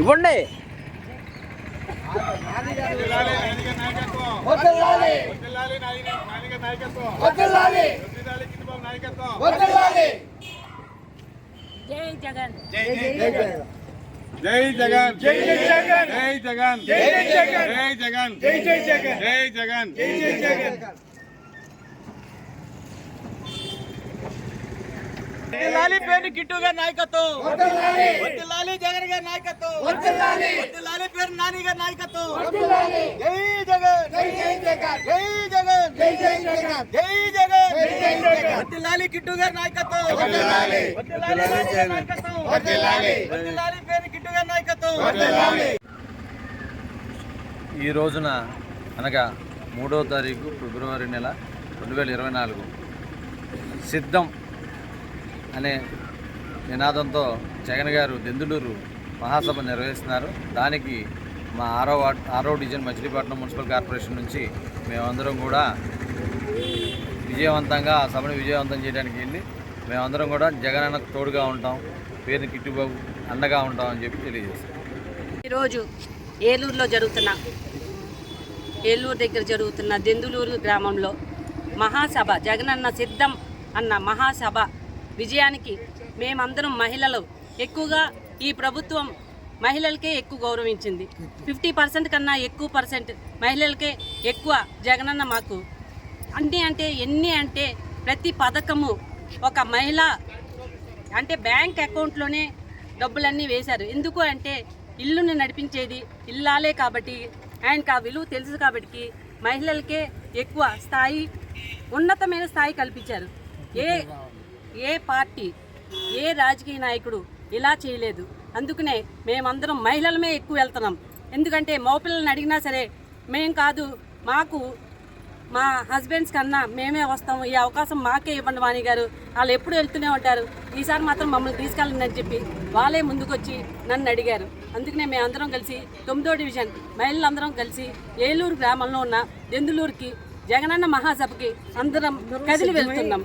ఇవ్వండి జై జగన్ జై జగన్ జై జగన్ జై జగన్ జై జగన్ జై జగన్ జై జగన్ జై జగన్ జై జగన్ వర్ధిల్లాలి పేరు కిట్టు గారి నాయకత్వం. వర్ధిల్లాలి జగన్ గారి నాయకత్వం. వర్ధిల్లాలి పేరు నాని గారి నాయకత్వం. జై జగన్. జై జై జగన్. జై జగన్. జై జై జగన్. జై జగన్. కిట్టు గారి నాయకత్వం. వర్ధిల్లాలి పేరు కిట్టు గారి నాయకత్వం. ఈ రోజున అనగా మూడో తారీఖు ఫిబ్రవరి నెల రెండు వేల ఇరవై నాలుగు. సిద్ధం అనే నినాదంతో జగన్ గారు దెందులూరు మహాసభ నిర్వహిస్తున్నారు. దానికి మా ఆరో ఆరో డివిజన్ మచిలీపట్నం మున్సిపల్ కార్పొరేషన్ నుంచి మేమందరం కూడా విజయవంతంగా ఆ సభను విజయవంతం చేయడానికి వెళ్ళి మేమందరం కూడా జగన్ అన్నకు తోడుగా ఉంటాం పేరు కిట్టుబాబు అండగా ఉంటాం అని చెప్పి తెలియజేస్తాం. ఈరోజు ఏలూరులో జరుగుతున్న ఏలూరు దగ్గర జరుగుతున్న దెందులూరు గ్రామంలో మహాసభ జగనన్న సిద్ధం అన్న మహాసభ విజయానికి మేమందరం మహిళలు ఎక్కువగా ఈ ప్రభుత్వం మహిళలకే ఎక్కువ గౌరవించింది. ఫిఫ్టీ పర్సెంట్ కన్నా ఎక్కువ పర్సెంట్ మహిళలకే ఎక్కువ జగనన్న మాకు. అన్ని అంటే ఎన్ని అంటే ప్రతి పథకము ఒక మహిళ అంటే బ్యాంక్ అకౌంట్లోనే డబ్బులన్నీ వేశారు. ఎందుకు అంటే ఇల్లుని నడిపించేది ఇల్లాలే కాబట్టి ఆయనకు ఆ విలువ తెలుసు కాబట్టి మహిళలకే ఎక్కువ స్థాయి ఉన్నతమైన స్థాయి కల్పించారు. ఏ ఏ పార్టీ ఏ రాజకీయ నాయకుడు ఇలా చేయలేదు. అందుకనే మేమందరం మహిళలమే ఎక్కువ వెళ్తున్నాం. ఎందుకంటే మగపిల్లల్ని అడిగినా సరే మేం కాదు మాకు మా హస్బెండ్స్ కన్నా మేమే వస్తాము. ఈ అవకాశం మాకే ఇవ్వండి వాణి గారు. వాళ్ళు ఎప్పుడు వెళ్తూనే ఉంటారు. ఈసారి మాత్రం మమ్మల్ని తీసుకెళ్ళండి అని చెప్పి వాళ్ళే ముందుకొచ్చి నన్ను అడిగారు. అందుకనే మేమందరం కలిసి తొమ్మిదో డివిజన్ మహిళలందరం కలిసి ఏలూరు గ్రామంలో ఉన్న దెందులూరుకి జగనన్న మహాసభకి అందరం కదిలి వెళ్తున్నాం.